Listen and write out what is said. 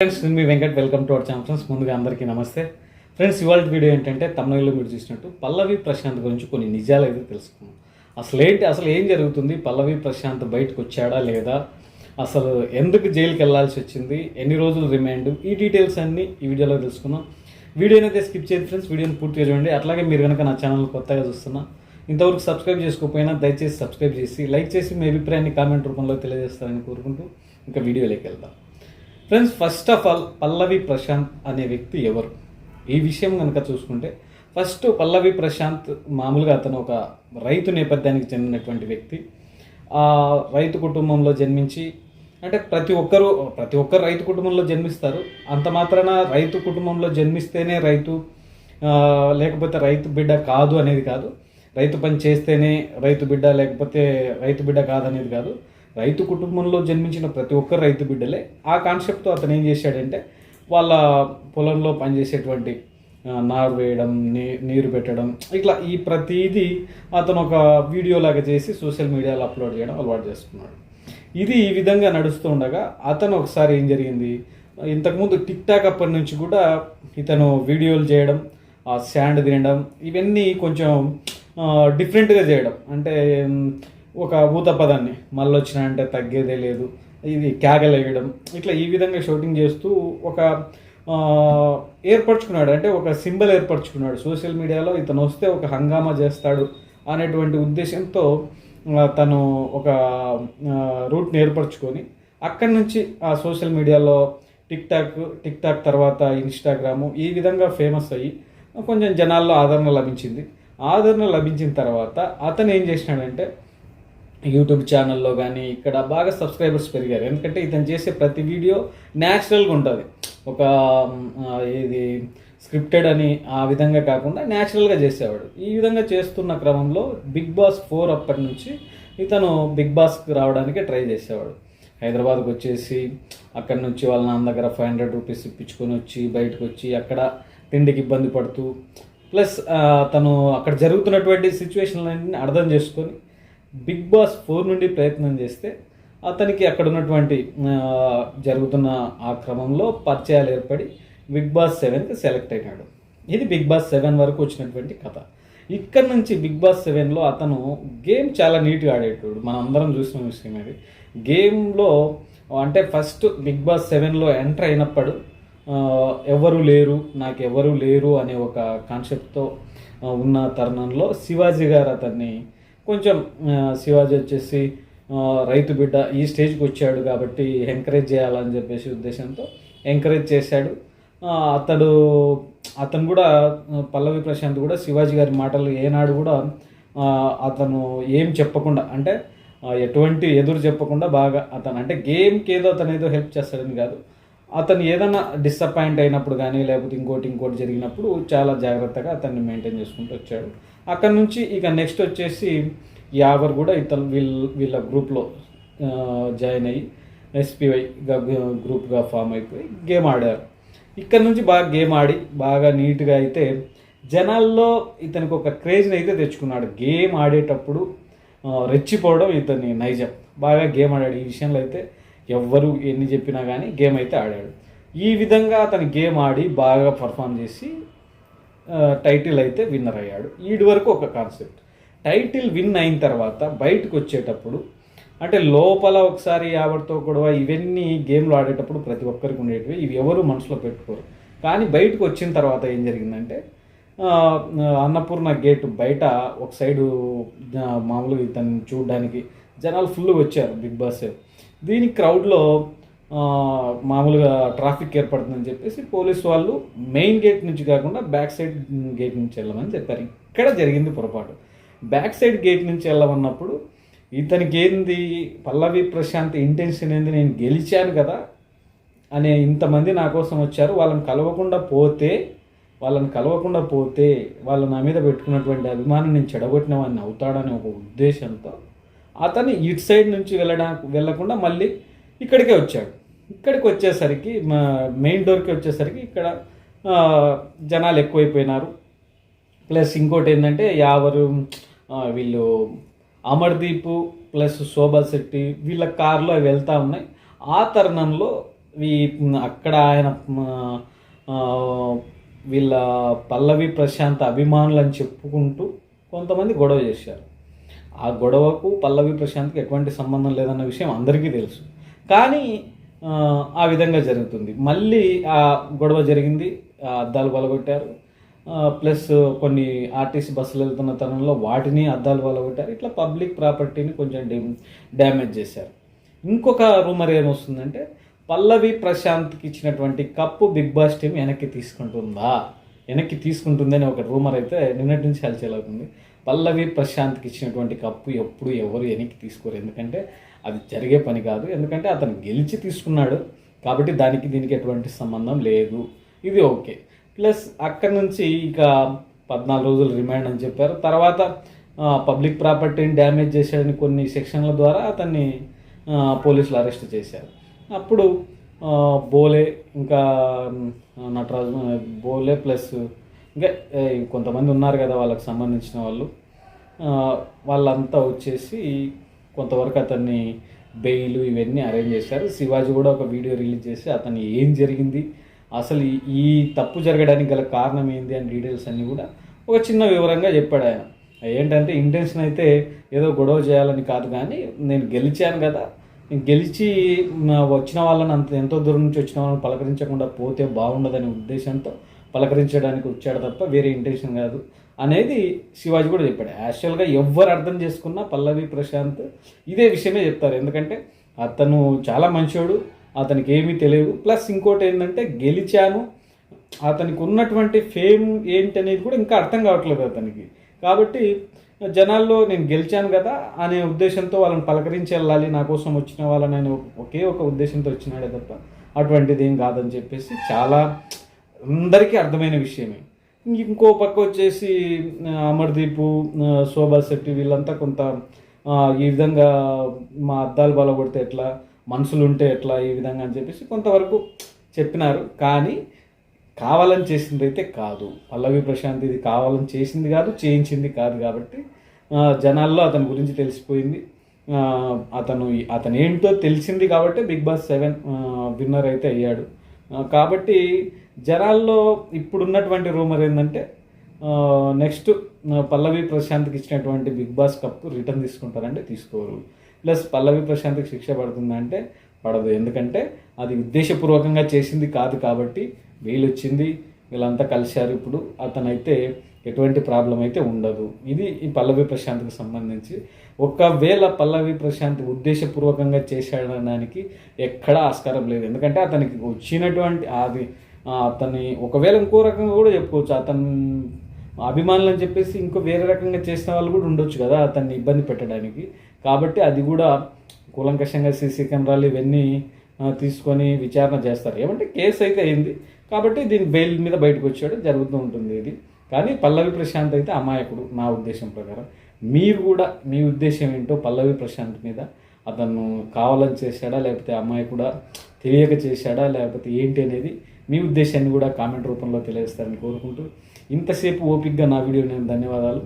Friends నేను మీ Venkat. Welcome to our channel friends ముందుగా అందరికీ నమస్తే. ఫ్రెండ్స్ ఇవాళ వీడియో ఏంటంటే తమిళలో మీరు చూసినట్టు పల్లవి ప్రశాంత్ గురించి కొన్ని నిజాలు అయితే తెలుసుకున్నాం అసలు ఏంటి అసలు ఏం జరుగుతుంది? పల్లవి ప్రశాంత్ బయటకు వచ్చాడా లేదా? అసలు ఎందుకు జైలుకి వెళ్ళాల్సి వచ్చింది? ఎన్ని రోజులు రిమైండ్ ఈ డీటెయిల్స్ అన్నీ ఈ వీడియోలో తెలుసుకున్నాం వీడియోని అయితే స్కిప్ చేయండి ఫ్రెండ్స్ వీడియోని పూర్తిగా చూడండి. అట్లాగే మీరు కనుక నా ఛానల్ కొత్తగా చూస్తున్నా ఇంతవరకు సబ్స్క్రైబ్ చేసుకోకపోయినా దయచేసి సబ్స్క్రైబ్ చేసి లైక్ చేసి మీ అభిప్రాయాన్ని కామెంట్ రూపంలో తెలియజేస్తారని కోరుకుంటూ ఇంకా వీడియోలోకి వెళ్దాం. Friends first of all Pallavi Prashant అనే వ్యక్తి ఎవరు? ఈ విషయం కనుక చూసుకుంటే ఫస్ట్ పల్లవి ప్రశాంత్ మామూలుగా అతను ఒక రైతు నేపథ్యానికి చెందినటువంటి వ్యక్తి. ఆ రైతు కుటుంబంలో జన్మించి అంటే ప్రతి ఒక్కరు ప్రతి ఒక్కరు రైతు కుటుంబంలో జన్మిస్తారు. అంత మాత్రాన రైతు కుటుంబంలో జన్మిస్తేనే రైతు లేకపోతే రైతు బిడ్డ కాదు అనేది కాదు. రైతు పని చేస్తేనే రైతు బిడ్డ లేకపోతే రైతు బిడ్డ కాదనేది కాదు. రైతు కుటుంబంలో జన్మించిన ప్రతి ఒక్కరు రైతు బిడ్డలే ఆ కాన్సెప్ట్తో అతను ఏం చేశాడంటే వాళ్ళ పొలంలో పనిచేసేటువంటి నారు వేయడం నీ నీరు పెట్టడం ఇట్లా ఈ ప్రతిదీ అతను ఒక వీడియోలాగా చేసి సోషల్ మీడియాలో అప్లోడ్ చేయడం అలవాటు చేసుకున్నాడు. ఇది ఈ విధంగా నడుస్తూ ఉండగా అతను ఒకసారి ఏం జరిగింది? ఇంతకుముందు టిక్ టాక్ అప్పటి నుంచి కూడా ఇతను వీడియోలు చేయడం ఆ శాండ్ తినడం ఇవన్నీ కొంచెం డిఫరెంట్గా చేయడం. అంటే ఒక ఊత పదాన్ని మళ్ళీ వచ్చినాయంటే తగ్గేదే లేదు. ఇది క్యాగలేయడం ఇట్లా ఈ విధంగా షూటింగ్ చేస్తూ ఒక ఏర్పరచుకున్నాడు. అంటే ఒక సింబల్ ఏర్పరచుకున్నాడు. సోషల్ మీడియాలో ఇతను వస్తే ఒక హంగామా చేస్తాడు అనేటువంటి ఉద్దేశంతో తను ఒక రూట్ని ఏర్పరచుకొని అక్కడి నుంచి ఆ సోషల్ మీడియాలో టిక్ టాక్ టిక్ టాక్ తర్వాత ఇన్స్టాగ్రాము ఈ విధంగా ఫేమస్ అయ్యి కొంచెం జనాల్లో ఆదరణ లభించింది. ఆదరణ లభించిన తర్వాత అతను ఏం చేసినాడంటే యూట్యూబ్ ఛానల్లో కానీ ఇక్కడ బాగా సబ్స్క్రైబర్స్ పెరిగారు. ఎందుకంటే ఇతను చేసే ప్రతి వీడియో న్యాచురల్గా ఉంటుంది. ఒక ఇది స్క్రిప్టెడ్ అని ఆ విధంగా కాకుండా న్యాచురల్గా చేసేవాడు. ఈ విధంగా చేస్తున్న క్రమంలో బిగ్ బాస్ ఫోర్ అప్పటి నుంచి ఇతను బిగ్ బాస్కి రావడానికి ట్రై చేసేవాడు. హైదరాబాద్కి వచ్చేసి అక్కడి నుంచి వాళ్ళ నాన్న దగ్గర ఫైవ్ హండ్రెడ్ రూపీస్ ఇప్పించుకొని వచ్చి బయటకు వచ్చి అక్కడ తిండికి ఇబ్బంది పడుతూ ప్లస్ తను అక్కడ జరుగుతున్నటువంటి సిచ్యువేషన్లన్నీ అర్థం చేసుకొని బిగ్ బాస్ ఫోర్ నుండి ప్రయత్నం చేస్తే అతనికి అక్కడ ఉన్నటువంటి జరుగుతున్న ఆ క్రమంలో పరిచయాలు ఏర్పడి బిగ్ బాస్ సెవెన్కి సెలెక్ట్ అయినాడు. ఇది బిగ్ బాస్ సెవెన్ వరకు వచ్చినటువంటి కథ. ఇక్కడ నుంచి బిగ్ బాస్ సెవెన్లో అతను గేమ్ చాలా నీట్గా ఆడేటోడు. మనం అందరం చూసిన విషయం అది గేమ్లో అంటే ఫస్ట్ బిగ్ బాస్ సెవెన్లో ఎంటర్ అయినప్పుడు ఎవరు లేరు నాకు ఎవరు లేరు అనే ఒక కాన్సెప్ట్తో ఉన్న తరుణంలో శివాజీ గారు అతన్ని కొంచెం శివాజీ వచ్చేసి రైతు బిడ్డ ఈ స్టేజ్కి వచ్చాడు కాబట్టి ఎంకరేజ్ చేయాలని చెప్పేసి ఉద్దేశంతో ఎంకరేజ్ చేశాడు. అతడు అతను కూడా పల్లవి ప్రశాంత్ కూడా శివాజీ గారి మాటలు ఏనాడు కూడా అతను ఏం చెప్పకుండా అంటే ఎటువంటి ఎదురు చెప్పకుండా బాగా అతను అంటే గేమ్కి ఏదో అతను ఏదో హెల్ప్ చేస్తాడని కాదు. అతను ఏదైనా డిసప్పాయింట్ అయినప్పుడు కానీ లేకపోతే ఇంకోటి ఇంకోటి జరిగినప్పుడు చాలా జాగ్రత్తగా అతన్ని మెయింటైన్ చేసుకుంటూ వచ్చాడు. అక్కడ నుంచి ఇక నెక్స్ట్ వచ్చేసి యావర్ కూడా ఇతను వీళ్ళ వీళ్ళ గ్రూప్లో జాయిన్ అయ్యి ఎస్పివై గ్రూప్గా ఫామ్ అయిపోయి గేమ్ ఆడారు. ఇక్కడ నుంచి బాగా గేమ్ ఆడి బాగా నీట్గా అయితే జనాల్లో ఇతనికి ఒక క్రేజ్ని అయితే తెచ్చుకున్నాడు. గేమ్ ఆడేటప్పుడు రెచ్చిపోవడం ఇతని నైజం. బాగా గేమ్ ఆడాడు. ఈ విషయంలో అయితే ఎవ్వరు ఎన్ని చెప్పినా కానీ గేమ్ అయితే ఆడాడు. ఈ విధంగా అతను గేమ్ ఆడి బాగా పర్ఫామ్ చేసి టైటిల్ అయితే విన్నర్ అయ్యాడు. వీడి వరకు ఒక కాన్సెప్ట్ టైటిల్ విన్ అయిన తర్వాత బయటకు వచ్చేటప్పుడు అంటే లోపల ఒకసారి ఆవిడతో గొడవ ఇవన్నీ గేమ్లు ఆడేటప్పుడు ప్రతి ఒక్కరికి ఉండేటివి. ఇవి ఎవరు మనసులో పెట్టుకోరు. కానీ బయటకు వచ్చిన తర్వాత ఏం జరిగిందంటే అన్నపూర్ణ గేట్ బయట ఒక సైడు మామూలుగా ఇతను చూడడానికి జనాలు ఫుల్గా వచ్చారు బిగ్ బాస్ దీని క్రౌడ్లో మామూలుగా ట్రాఫిక్ ఏర్పడుతుందని చెప్పేసి పోలీస్ వాళ్ళు మెయిన్ గేట్ నుంచి కాకుండా బ్యాక్ సైడ్ గేట్ నుంచి వెళ్ళమని చెప్పారు. ఇక్కడ జరిగింది పొరపాటు. బ్యాక్ సైడ్ గేట్ నుంచి వెళ్ళమన్నప్పుడు ఇతనికి ఏంది? పల్లవి ప్రశాంత్ ఇంటెన్షన్ ఏంది? నేను గెలిచాను కదా అనే ఇంతమంది నా కోసం వచ్చారు. వాళ్ళని కలవకుండా పోతే వాళ్ళని కలవకుండా పోతే వాళ్ళు నా మీద పెట్టుకున్నటువంటి అభిమానం నేను చెడగొట్టిన వాడిని అవుతాడనే ఒక ఉద్దేశంతో అతను ఇటు సైడ్ నుంచి వెళ్ళడానికి వెళ్ళకుండా మళ్ళీ ఇక్కడికే వచ్చాడు. ఇక్కడికి వచ్చేసరికి మా మెయిన్ డోర్కి వచ్చేసరికి ఇక్కడ జనాలు ఎక్కువైపోయినారు. ప్లస్ ఇంకోటి ఏంటంటే యావరు వీళ్ళు అమర్దీప్ ప్లస్ శోభా శెట్టి వీళ్ళ కారులో అవి వెళ్తూ ఉన్నాయి. ఆ తరుణంలో ఈ అక్కడ ఆయన వీళ్ళ పల్లవి ప్రశాంత్ అభిమానులు అని చెప్పుకుంటూ కొంతమంది గొడవ చేశారు. ఆ గొడవకు పల్లవి ప్రశాంత్కి ఎటువంటి సంబంధం లేదన్న విషయం అందరికీ తెలుసు. కానీ ఆ, విధంగా జరుగుతుంది. మళ్ళీ ఆ గొడవ జరిగింది ఆ అద్దాలు పలగొట్టారు. ప్లస్ కొన్ని ఆర్టీసీ బస్సులు వెళ్తున్న తరుణంలో వాటిని అద్దాలు పలగొట్టారు. ఇట్లా పబ్లిక్ ప్రాపర్టీని కొంచెం డ్యామేజ్ చేశారు. ఇంకొక రూమర్ ఏమొస్తుందంటే పల్లవి ప్రశాంత్కి ఇచ్చినటువంటి కప్పు బిగ్ బాస్ టీం వెనక్కి తీసుకుంటుందా? వెనక్కి తీసుకుంటుందని ఒక రూమర్ అయితే నిన్నటి నుంచి హల్చల్ అవుతుంది. పల్లవి ప్రశాంత్కి ఇచ్చినటువంటి కప్పు ఎప్పుడు ఎవరు వెనక్కి తీసుకోరు. ఎందుకంటే అది జరిగే పని కాదు. ఎందుకంటే అతను గెలిచి తీసుకున్నాడు కాబట్టి దానికి దీనికి ఎటువంటి సంబంధం లేదు. ఇది ఓకే. ప్లస్ అక్కడి నుంచి ఇక పద్నాలుగు రోజులు రిమాండ్ అని చెప్పారు. తర్వాత పబ్లిక్ ప్రాపర్టీని డ్యామేజ్ చేశాడని కొన్ని సెక్షన్ల ద్వారా అతన్ని పోలీసులు అరెస్ట్ చేశారు. అప్పుడు బోలే ఇంకా నటరాజు బోలే ప్లస్ ఇంకా కొంతమంది ఉన్నారు కదా వాళ్ళకి సంబంధించిన వాళ్ళు. వాళ్ళంతా వచ్చేసి కొంతవరకు అతన్ని బెయిల్ ఇవన్నీ అరేంజ్ చేశారు. శివాజీ కూడా ఒక వీడియో రిలీజ్ చేసి అతను ఏం జరిగింది అసలు ఈ- తప్పు జరగడానికి గల కారణం ఏంది అని డీటెయిల్స్ అన్నీ కూడా ఒక చిన్న వివరంగా చెప్పాడు ఆయన. ఏంటంటే ఇంటెన్షన్ అయితే ఏదో గొడవ చేయాలని కాదు కానీ నేను గెలిచాను కదా. నేను గెలిచి వచ్చిన వాళ్ళని అంత ఎంతో దూరం నుంచి వచ్చిన వాళ్ళని పలకరించకుండా పోతే బాగుండదనే ఉద్దేశంతో పలకరించడానికి వచ్చాడు తప్ప వేరే ఇంటెన్షన్ కాదు అనేది శివాజీ కూడా చెప్పాడు. యాక్చువల్గా ఎవ్వరు అర్థం చేసుకున్నా పల్లవి ప్రశాంత్ ఇదే విషయమే చెప్తారు. ఎందుకంటే అతను చాలా మంచోడు అతనికి ఏమీ తెలియదు. ప్లస్ ఇంకోటి ఏంటంటే గెలిచాను అతనికి ఉన్నటువంటి ఫేమ్ ఏంటనేది కూడా ఇంకా అర్థం కావట్లేదు అతనికి. కాబట్టి జనాల్లో నేను గెలిచాను కదా అనే ఉద్దేశంతో వాళ్ళని పలకరించి వెళ్ళాలి నా కోసం వచ్చిన వాళ్ళని ఆయన ఒకే ఒక ఉద్దేశంతో వచ్చినాడే తప్ప అటువంటిది ఏం కాదని చెప్పేసి చాలా అందరికీ అర్థమైన విషయమే. ఇంకో పక్క వచ్చేసి అమర్దీపు అమర్దీప్ శోభా శెట్టి వీళ్ళంతా కొంత ఈ విధంగా మా అద్దాలు బలగొడితే ఎట్లా మనుషులు ఉంటే ఎట్లా ఈ విధంగా అని చెప్పేసి కొంతవరకు చెప్పినారు. కానీ కావాలని చేసింది అయితే కాదు. పల్లవి ప్రశాంత్ ఇది కావాలని చేసింది కాదు చేయించింది కాదు కాబట్టి జనాల్లో అతని గురించి తెలిసిపోయింది. అతను అతను ఏంటో తెలిసింది కాబట్టి బిగ్ బాస్ సెవెన్ విన్నర్ అయితే అయ్యాడు. కాబట్టి జనాల్లో ఇప్పుడున్నటువంటి రూమర్ ఏంటంటే నెక్స్ట్ పల్లవి ప్రశాంత్కి ఇచ్చినటువంటి బిగ్ బాస్ కప్ రిటర్న్ తీసుకుంటారంటే తీసుకోరు. ప్లస్ పల్లవి ప్రశాంత్కి శిక్ష పడుతుందంటే పడదు. ఎందుకంటే అది ఉద్దేశపూర్వకంగా చేసింది కాదు కాబట్టి వీళ్ళు వచ్చింది వీళ్ళంతా కలిశారు ఇప్పుడు. అతనైతే ఎటువంటి ప్రాబ్లం అయితే ఉండదు. ఇది ఈ పల్లవి ప్రశాంత్కి సంబంధించి. ఒకవేళ పల్లవి ప్రశాంత్ ఉద్దేశపూర్వకంగా చేశాడనడానికి ఎక్కడా ఆస్కారం లేదు. ఎందుకంటే అతనికి వచ్చినటువంటి అది అతన్ని ఒకవేళ ఇంకో రకంగా కూడా చెప్పుకోవచ్చు. అతను అభిమానులు అని చెప్పేసి ఇంకో వేరే రకంగా చేసిన వాళ్ళు కూడా ఉండొచ్చు కదా అతన్ని ఇబ్బంది పెట్టడానికి. కాబట్టి అది కూడా కూలంకషంగా సీసీ కెమెరాలు ఇవన్నీ తీసుకొని విచారణ చేస్తారు. ఏమంటే కేసు అయితే అయింది. కాబట్టి దీని బెయిల్ మీద బయటకు వచ్చాడు. జరుగుతూ ఉంటుంది ఇది. కానీ పల్లవి ప్రశాంత్ అయితే అమాయకుడు నా ఉద్దేశం ప్రకారం. మీరు కూడా మీ ఉద్దేశం ఏంటో పల్లవి ప్రశాంత్ మీద అతను కావాలని చేశాడా లేకపోతే అమ్మాయి కూడా తెలియక చేశాడా లేకపోతే ఏంటి అనేది మీ ఉద్దేశాన్ని కూడా కామెంట్ రూపంలో తెలియజేస్తారని కోరుకుంటూ ఇంతసేపు ఓపిక్గా నా వీడియో నేను ధన్యవాదాలు.